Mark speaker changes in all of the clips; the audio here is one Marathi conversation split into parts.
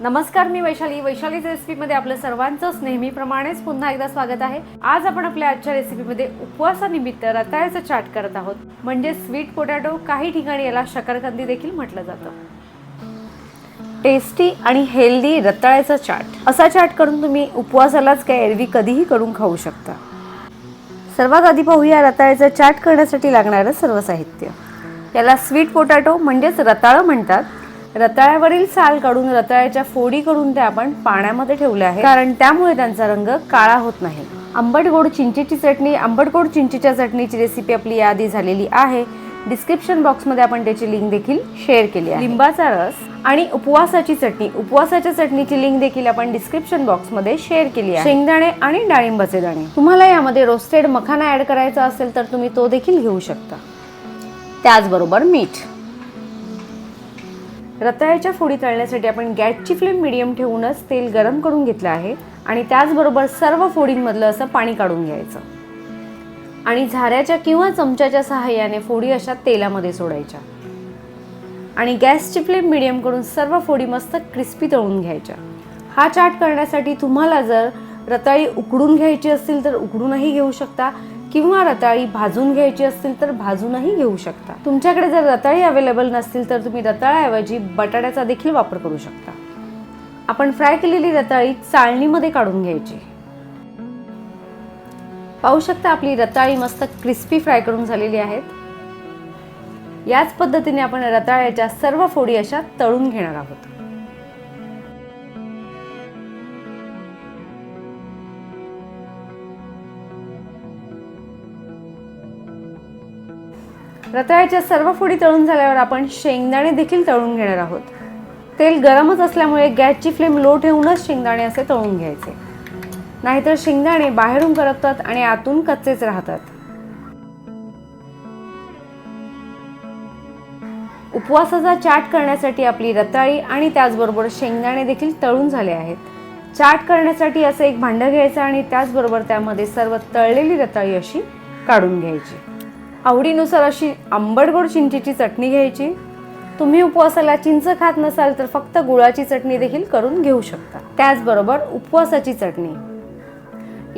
Speaker 1: नमस्कार मी वैशाली. वैशालीच्या रेसिपीमध्ये आपलं सर्वांचंच नेहमीप्रमाणेच पुन्हा एकदा स्वागत आहे. आज आपण आपल्या आजच्या रेसिपीमध्ये उपवासानिमित्त रताळ्याचं चाट करत आहोत. म्हणजे स्वीट पोटॅटो काही ठिकाणी याला शकरकंदी देखील म्हटलं जातं. टेस्टी आणि हेल्दी रताळ्याचा चाट. असा चाट करून तुम्ही उपवासालाच काय एरवी कधीही करून खाऊ शकता. सर्वात आधी पाहूया रताळ्याचा चाट करण्यासाठी लागणारं सर्व साहित्य. याला स्वीट पोटॅटो म्हणजेच रताळं म्हणतात. रताळ्यावरील साल काढून रताळ्याच्या फोडी करून ते आपण पाण्यामध्ये ठेवले आहे कारण त्यामुळे त्यांचा रंग काळा होत नाही. आंबट गोड चिंचेची चटणी आंबट गोड चिंचेच्या चटणीची रेसिपी आपली यादी झालेली आहे. डिस्क्रिप्शन बॉक्समध्ये आपण त्याची लिंक देखील शेअर केली आहे. लिंबाचा रस आणि उपवासाची चटणी. उपवासाच्या चटणीची लिंक देखील आपण डिस्क्रिप्शन बॉक्समध्ये शेअर केली आहे. शेंगदाणे आणि डाळिंबाचे दाणे. तुम्हाला यामध्ये रोस्टेड मखाना ॲड करायचा असेल तर तुम्ही तो देखील घेऊ शकता. त्याचबरोबर मीठ. रताळ्याच्या फोडी तळण्यासाठी आपण गॅसची फ्लेम मिडियम ठेवूनच तेल गरम करून घेतलं आहे आणि त्याचबरोबर सर्व फोडींमधलं असं पाणी काढून घ्यायचं. आणि झाऱ्याच्या किंवा चमच्याच्या सहाय्याने फोडी अशा तेलामध्ये सोडायच्या. आणि गॅसची फ्लेम मिडियम करून सर्व फोडी मस्त क्रिस्पी तळून घ्यायच्या. हा चाट करण्यासाठी तुम्हाला जर रताळी उकडून घ्यायची असतील तर उकडूनही घेऊ शकता. किंवा रताळी भाजून घ्यायची असतील तर भाजूनही घेऊ शकता. तुमच्याकडे जर रताळी अवेलेबल नसतील तर तुम्ही रताळ्याऐवजी बटाट्याचा देखील वापर करू शकता. आपण फ्राय केलेली रताळी चाळणीमध्ये काढून घ्यायची. पाहू शकता आपली रताळी मस्त क्रिस्पी फ्राय करून झालेली आहेत. याच पद्धतीने आपण रताळ्याच्या सर्व फोडी अशा तळून घेणार आहोत. रताळ्याच्या सर्व फोडी तळून झाल्यावर आपण शेंगदाणे देखील तळून घेणार आहोत. तेल गरमच असल्यामुळे गॅसची फ्लेम लो ठेवूनच शेंगदाणे असे तळून घ्यायचे. नाहीतर शेंगदाणे बाहेरून करपतात आणि आतून कच्चेच राहतात. उपवासाचा चाट करण्यासाठी आपली रताळी आणि त्याचबरोबर शेंगदाणे देखील तळून झाले आहेत. चाट करण्यासाठी असं एक भांडं घ्यायचं आणि त्याचबरोबर त्यामध्ये सर्व तळलेली रताळी अशी काढून घ्यायची. आवडीनुसार अशी आंबट गोड चिंचेची चटणी घ्यायची. तुम्ही उपवासाला चिंच खात नसाल तर फक्त गुळाची चटणी देखील करून घेऊ शकता. त्याचबरोबर उपवासाची चटणी.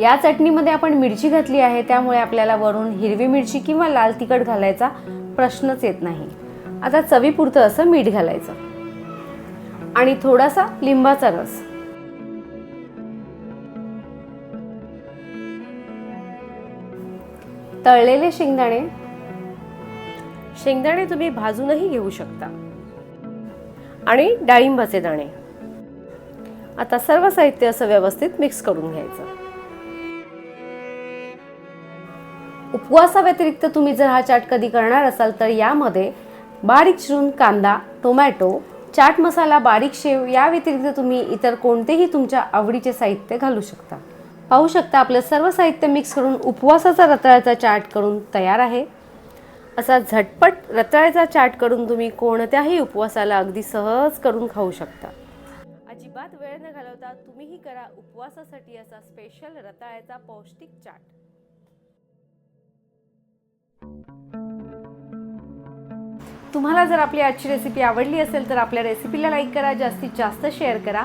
Speaker 1: या चटणीमध्ये आपण मिरची घातली आहे त्यामुळे आपल्याला वरून हिरवी मिरची किंवा लाल तिखट घालायचा प्रश्नच येत नाही. आता चवीपुरतं असं मीठ घालायचं. आणि थोडासा लिंबाचा रस. तळलेले शेंगदाणे? शेंगदाणे तुम्ही भाजूनही घेऊ शकता. आणि डाळिंबाचे दाणे. आता सर्व साहित्य असं व्यवस्थित मिक्स करून घ्यायचं. उपवासाव्यतिरिक्त तुम्ही जर हा चाट कधी करणार असाल तर यामध्ये बारीक चिरून कांदा टोमॅटो चाट मसाला बारीक शेव या व्यतिरिक्त तुम्ही इतर कोणतेही तुमच्या आवडीचे साहित्य घालू शकता. पाहू शकता आपलं सर्व साहित्य मिक्स करून उपवासाचा रताळ्याचा चाट करून तयार आहे. असा झटपट रताळ्याचा चाट करून तुम्ही कोणत्याही उपवासाला अगदी सहज करून खाऊ शकता. अजिबात वेळ न घालवता तुम्हीही करा उपवासासाठी असा स्पेशल रताळ्याचा पौष्टिक चाट. तुम्हाला जर आपली आजची रेसिपी आवडली असेल तर आपल्या रेसिपीला लाईक करा जास्तीत जास्त शेअर करा.